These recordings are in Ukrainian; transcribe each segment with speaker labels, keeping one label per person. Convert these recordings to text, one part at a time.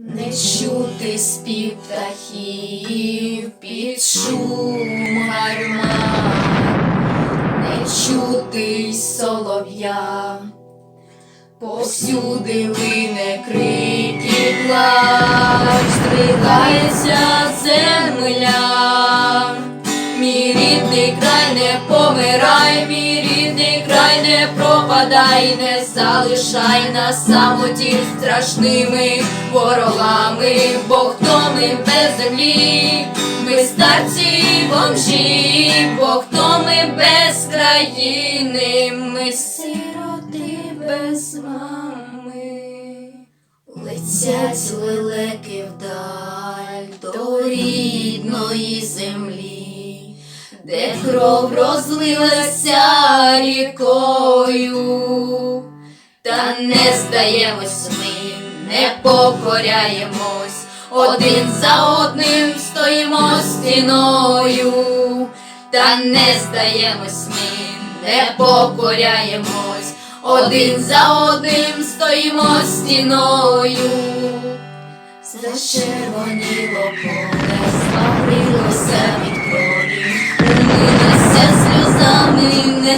Speaker 1: Не чути спів птахів під шум гармат, не чути солов'я, повсюди лине крики плач, стригається земля. Мій рідний край пропадай, не залишай нас самоті страшними ворогами, бо хто ми без землі, ми старці бомжі, бо хто ми без країни, ми сироти без мами. Летять лелеки вдаль до рідної землі, де кров розлилася рікою, та не здаємось ми, не покоряємось, один за одним стоїмо стіною, та не здаємось ми, не покоряємось, один за одним стоїмо стіною. Зачервоніло поле, славилося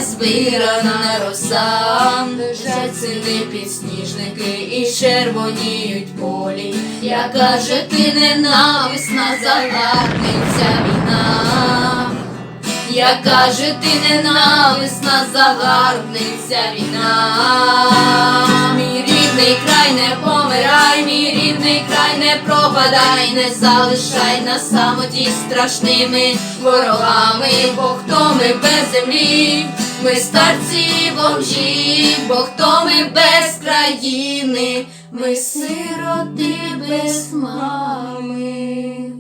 Speaker 1: незбирана роса, лежать сини підсніжники і червоніють полі. Яка же ти ненависна загарбниця війна, яка же ти ненависна загарбниця війна, мій рідний край не помирай, мій рідний край не пропадай, не залишай нас самоті страшними ворогами, бо хто ми без землі, ми старці бомжі, бо хто ми без країни, ми сироти без мами.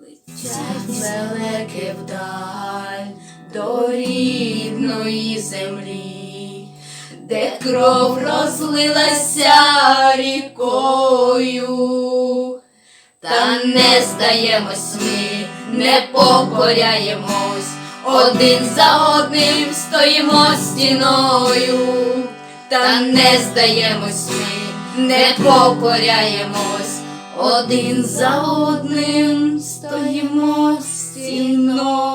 Speaker 1: Летять далеки вдаль до рідної землі, де кров розлилася рікою, та не здаємось ми, не покоряємось, один за одним стоїмо стіною, та не здаємось ми, не покоряємось, один за одним стоїмо стіною.